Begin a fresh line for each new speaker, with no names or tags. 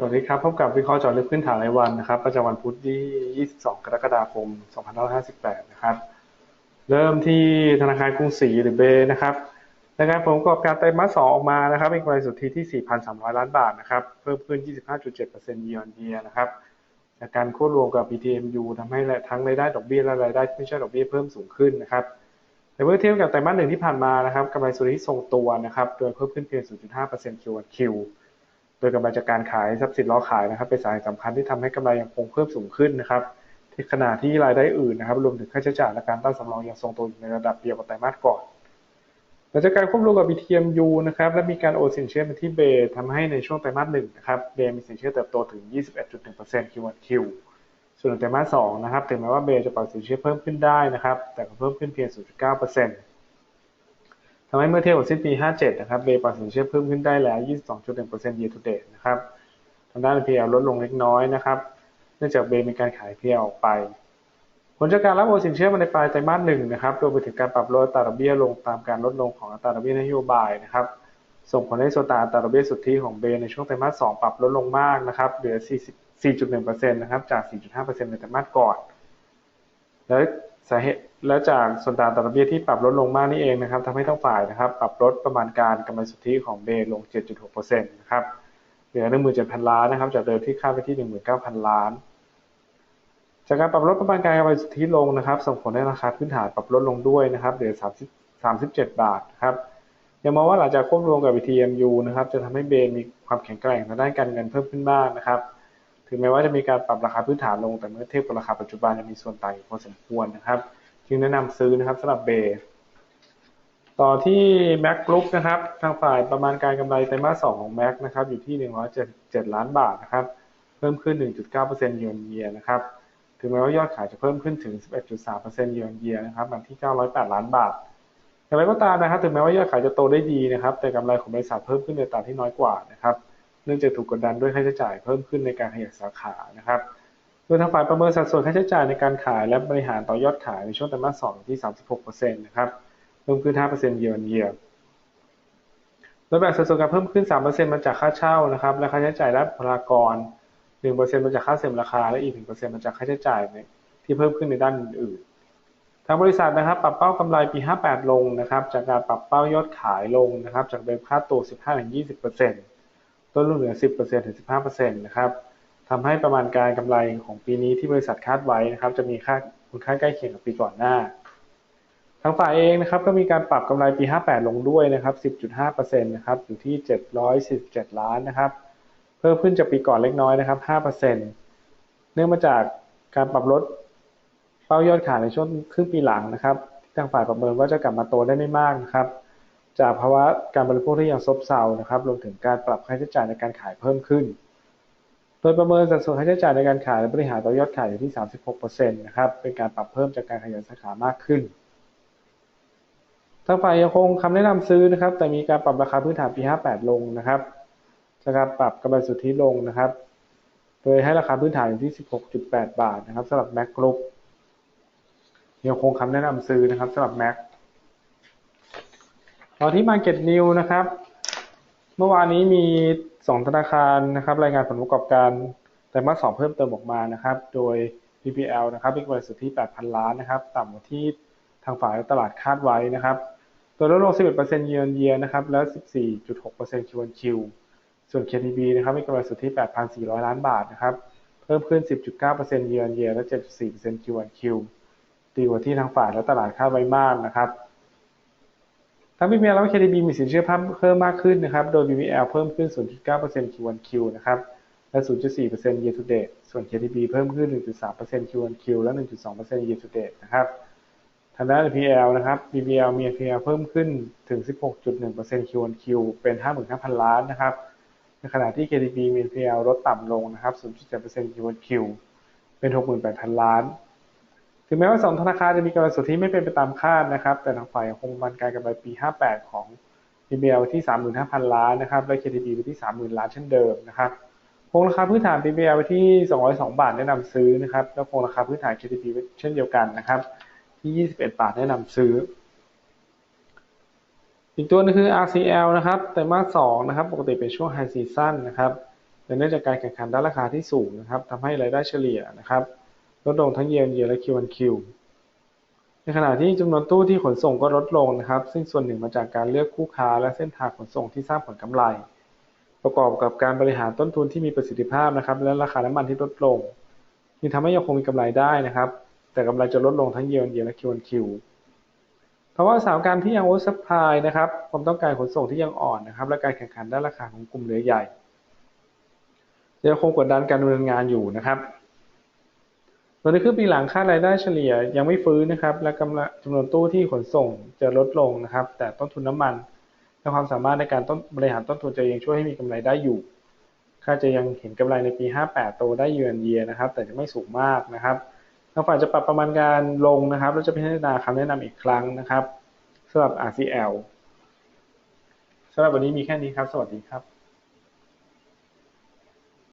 สวัสดีครับ พบกับวิเคราะห์เจาะลึกพื้นฐานรายวันนะครับ ประจำวันพุธที่ 22 กรกฎาคม 2558 นะครับ เริ่มที่ธนาคารกรุงศรีหรือเบนะครับรายงานผลประกอบการไตรมาส 2 ออกมานะครับมีกำไรสุทธิที่ 4,300 ล้านบาทนะครับ เพิ่มขึ้น 25.7% year on year นะครับจากการควบรวมกับ PTMU ทำให้ทั้งรายได้ดอกเบี้ยและรายได้ที่ไม่ใช่ดอกเบี้ยเพิ่มสูงขึ้นนะครับแต่เมื่อเทียบกับไตรมาสหนึ่งที่ผ่านมานะครับกำไรสุทธิทรงตัวนะครับ โดยเพิ่มขึ้นเพียง 0.5% Q on Q โดยกำไรจากการขายทรัพย์สินล้อขายนะครับเป็นสาเหตุสำคัญที่ทำให้กำไรยังคงเพิ่มสูงขึ้นนะครับที่ขณะที่รายได้อื่นนะครับ รวมถึงค่าใช้จ่ายและการตั้งสำรองยังทรงตัวอยู่ในระดับเดียวกับไตรมาสก่อนหลังจากการควบรวมกับ BTMU นะครับและมีการโอนสินเชื่อมาที่เบย์ทำให้ในช่วงไตรมาสหนึ่งนะครับเบย์มีสินเชื่อเติบโตถึง 21.1% Q on Q ส่วนไตรมาสสองนะครับถึงแม้ว่าเบย์จะปล่อยสินเชื่อเพิ่มขึ้นได้นะครับแต่ก็เพิ่มขึ้นเพียง 0.9% ทำให้เมื่อเทียบกับสิ้นปี 57 นะครับ เบย์ปล่อยสินเชื่อเพิ่มขึ้นได้แล้ว 22.1% year to date นะครับ ทางด้าน NPL ลดลงเล็กน้อยนะครับ เนื่องจากเบย์มีการขาย NPL ออกไป ผลจากการรับโอนสินเชื่อมาในปลายไตรมาสหนึ่งนะครับ รวมไปถึงการปรับลดอัตราดอกเบี้ยลงตามการลดลงของอัตราดอกเบี้ยนโยบายนะครับ ส่งผลให้โซตาอัตราดอกเบี้ยสุทธิของเบย์ในช่วงไตรมาส2ปรับลดลงมากนะครับ เหลือ 4.1%นะครับ จาก 4.5%ในไตรมาสก่อน และ สาเหตุและจากส่วนต่างต่อดอกเบี้ยที่ปรับลดลงมากนี่เองนะครับทำให้ทั้งฝ่ายนะครับ ปรับลดประมาณการกำไรสุทธิของเบลง 7.6%นะครับเหลือ 17,000 ล้านนะครับ จากเดิมที่คาดไปที่ 19,000 ล้าน จากการปรับลดประมาณการกำไรสุทธิลงนะครับส่งผลให้ราคาพื้นฐานปรับลดลงด้วยนะครับเหลือ 30 37 บาทครับยังมองว่าหลังจากควบรวมกับ BTMU นะครับจะทำให้เบย์มีความแข็งแกร่งทางด้านการเงินเพิ่มขึ้นมากนะครับ ถึงแม้ว่าจะมีการปรับราคาพื้นฐานลงแต่เมื่อเทียบกับราคาปัจจุบันยังมีส่วนต่างพอสมควรนะครับ จึงแนะนำซื้อนะครับสำหรับเบย์ต่อที่แม็กกรุ๊ปนะครับทางฝ่ายประมาณการกำไรไตรมาสสองของแม็กนะครับอยู่ที่ 177 ล้านบาทนะครับเพิ่มขึ้น 1.9%เยือนเยียนะครับถึงแม้ว่ายอดขายจะเพิ่มขึ้นถึง 11.3%เยือนเยียนะครับมาที่ 908 ล้านบาทอย่างไรก็ตามนะครับ ถึงแม้ว่ายอดขายจะโตได้ดีนะครับ แต่กำไรของบริษัทเพิ่มขึ้นในตาที่น้อยกว่านะครับ นื่องจากถูกกดดันด้วยค่าใช้จ่ายเพิ่มขึ้นในการขยายสาขานะครับโดยทางฝ่ายประเมินสัดส่วนค่าใช้จ่ายในการขายและบริหารต่อยอดขายในช่วงไตรมาสสองที่ 36%นะครับเพิ่มขึ้น5%เยือนเยียโดยแบ่งสัดส่วนการเพิ่มขึ้น 3%มาจากค่าเช่านะครับและค่าใช้จ่ายด้านพลากร 1%มาจากค่าเสริมราคา และอีก 1%มาจากค่าใช้จ่ายที่เพิ่มขึ้นในด้านอื่นๆ ทางบริษัทนะครับปรับเป้ากำไรปี 58 ลงนะครับจากการปรับเป้ายอดขายลงนะครับจากเดิมค่าตัว 15-20% ต้นทุนเหลือ 10%ถึง 15%นะครับทำให้ประมาณการกำไรของปีนี้ที่บริษัทคาดไว้นะครับ จะมีค่าคุณค่าใกล้เคียงกับปีก่อนหน้า ทางฝ่ายเองนะครับก็มีการปรับกำไรปี 58 ลงด้วยนะครับ 10.5%นะครับอยู่ที่ 747 ล้านนะครับเพิ่มขึ้นจากปีก่อนเล็กน้อยนะครับ 5%เนื่องมาจากการปรับลดเป้ายอดขายในช่วงครึ่งปีหลังนะครับทางฝ่ายประเมินว่าจะกลับมาโตได้ไม่มากนะครับ จากภาวะการบริโภคที่ยังซบเซานะครับรวมถึงการปรับค่าใช้จ่ายในการขายเพิ่มขึ้น โดยประเมินสัดส่วนค่าใช้จ่ายในการขายและบริหารต่อยอดขายอยู่ที่ 36%นะครับเป็นการปรับเพิ่มจากการขยายสาขามากขึ้นทางฝ่ายยังคงคำแนะนำซื้อนะครับ แต่มีการปรับราคาพื้นฐานปี 58 ลงนะครับจากการปรับกำไรสุทธิลงนะครับ โดยให้ราคาพื้นฐานอยู่ที่ 16.8 บาทนะครับสำหรับแม็กกรุ๊ปยังคงคำแนะนำซื้อนะครับสำหรับแม็ก ต่อที่ Market New นะครับ เมื่อวานนี้มี 2 ธนาคารนะครับ รายงานผลประกอบการไตรมาส2เพิ่มเติมออกมานะครับ โดย PPL นะครับมีกำไรสุทธิ 8,000 ล้านนะครับ ต่ำกว่าที่ทางฝ่ายตลาดคาดไว้นะครับ ตัวลดลง 11%เยือนเยียนะครับ แล้ว14.6% Q on Q ส่วน KTB นะครับมีกำไรสุทธิ 8,400 ล้านบาทนะครับ เพิ่มขึ้น 10.9%เยือนเยียและ 7.4% Q on Q ดีกว่าที่ทางฝ่ายและตลาดคาดไว้มากนะครับ ทั้ง BBL และ KTB มีสินเชื่อเพิ่มมากขึ้นนะครับ โดย BBL เพิ่มขึ้น 0.9% Q1Q นะครับ และ 0.4% year to date ส่วน KTB เพิ่มขึ้น 1.3% Q1Q และ 1.2% year to date นะครับ ทางด้าน PL นะครับ BBL มี PL เพิ่มขึ้นถึง 16.1% Q1Q เป็น 55,000 ล้านนะครับ ในขณะที่ KTB มี PL ลดต่ำลงนะครับ 0.7% Q1Q เป็น 68,000 ล้าน ถึงแม้ว่าสองธนาคารจะมีกำไรสุทธิไม่เป็นไปตามคาดนะครับ แต่ทางฝ่ายคงมันการกำไรปี 58 ของ BBL ที่ 35,000 ล้านนะครับ และ KTB ไปที่ 30,000 ล้านเช่นเดิมนะครับคงราคาพื้นฐาน BBL ไปที่ 202 บาทแนะนำซื้อนะครับ แล้วคงราคาพื้นฐาน KTB เช่นเดียวกันนะครับที่ 21 บาทแนะนำซื้อ อีกตัวนึงคือ RCL นะครับแต่มาส2นะครับ ปกติเป็นช่วงไฮซีซั่นนะครับแต่เนื่องจากการแข่งขันด้านราคาที่สูงนะครับทำให้รายได้เฉลี่ยนะครับ ลดลงทั้ง year on year และ Q on Q ในขณะที่จำนวนตู้ที่ขนส่งก็ลดลงนะครับ ซึ่งส่วนหนึ่งมาจากการเลือกคู่ค้าและเส้นทางขนส่งที่สร้างผลกำไร ประกอบกับการบริหารต้นทุนที่มีประสิทธิภาพนะครับ และราคาน้ำมันที่ลดลงจึงทำให้ยังคงมีกำไรได้นะครับ แต่กำไรจะลดลงทั้ง year on year และ Q on Q เพราะว่าสถานการณ์ที่ยังโอเวอร์ซัพพลายนะครับความต้องการขนส่งที่ยังอ่อนนะครับ และการแข่งขันด้านราคาของกลุ่มเรือใหญ่ยังคงกดดันการดำเนินงานอยู่นะครับ โดยในครึ่งปีหลังคาดรายได้เฉลี่ยยังไม่ฟื้นนะครับ และกำลังจำนวนตู้ที่ขนส่งจะลดลงนะครับ แต่ต้นทุนน้ำมันและความสามารถในการต้นบริหารต้นทุนจะยังช่วยให้มีกำไรได้อยู่คาดจะยังเห็นกำไรในปี 58 โตได้เยือนเยียนะครับ แต่จะไม่สูงมากนะครับทางฝ่ายจะปรับประมาณการลงนะครับแล้วจะพิจารณาคำแนะนำอีกครั้งนะครับสำหรับ RCL สำหรับวันนี้มีแค่นี้ครับ สวัสดีครับ